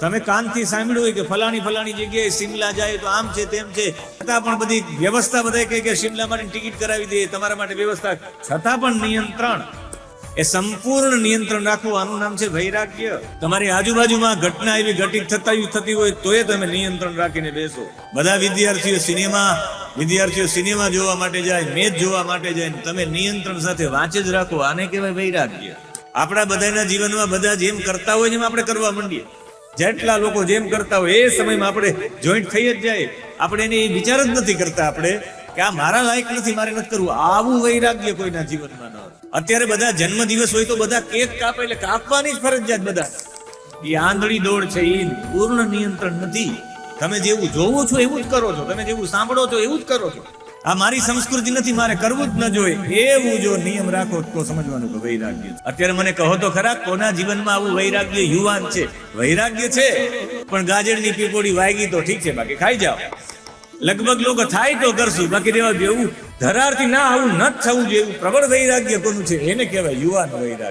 તમે કાનથી સાંભળ્યું હોય કે ફલાણી ફલાણી જગ્યાએ શિમલા જાય તો આમ છે તેમ છે, છતાં પણ બધી વ્યવસ્થા બધા કહે કે શિમલા માટે ટિકિટ કરાવી દે તમારા માટે વ્યવસ્થા. છતાં પણ નિયંત્રણ. એ સંપૂર્ણ નિયંત્રણ રાખવું, આનું નામ છે વૈરાગ્ય. તમારી આજુબાજુમાં ઘટના એવી ઘટિત થતા થતી હોય, તોય તમે નિયંત્રણ રાખીને બેસો. બધા વિદ્યાર્થીઓ સિનેમા વિદ્યાર્થીઓ સિનેમા જોવા માટે જાય, મેચ જોવા માટે જાય, તમે નિયંત્રણ સાથે વાંચે જ રાખો, આને કહેવાય વૈરાગ્ય. આપણા બધાના જીવનમાં બધા જેમ કરતા હોય, એમ આપણે કરવા માંડીએ. જેટલા લોકો જેમ કરતા હોય એ સમયમાં આપણે જોઈન્ટ થઈ જ જાય. આપણે એને એ વિચાર જ નથી કરતા આપણે કે આ મારા લાયક નથી, મારે નથી કરવું. આવું વૈરાગ્ય કોઈના જીવનમાં ન અત્યારે બધા જન્મ દિવસ હોય તો બધા કેક કાપે એટલે કાપવાની જ ફરજિયાત બધા. એ આંધળી દોડ છે એ પૂર્ણ નિયંત્રણ નથી. તમે જેવું જોવો છો એવું જ કરો છો. તમે જેવું સાંભળો છો એવું જ કરો છો. આ મારી સંસ્કૃતિ નથી, મારે કરવું જ ન જોઈએ. એવું જો નિયમ રાખો તો સમજવાનું કે વૈરાગ્ય અત્યારે મને કહો તો ખરા, કોના જીવનમાં આવું વૈરાગ્ય યુવાન છે? વૈરાગ્ય છે, પણ ગાજરની પીપોડી વાગી તો ઠીક છે, બાકી ખાઈ જાઓ. લગભગ લોકો થાય તો કરશું, બાકી રેવા જેવું ધરારથી ના આવું ન થવું જોઈએ પ્રબળ વૈરાગ્ય કોનું છે? એને કહેવાય યુવાન વૈરાગ્ય.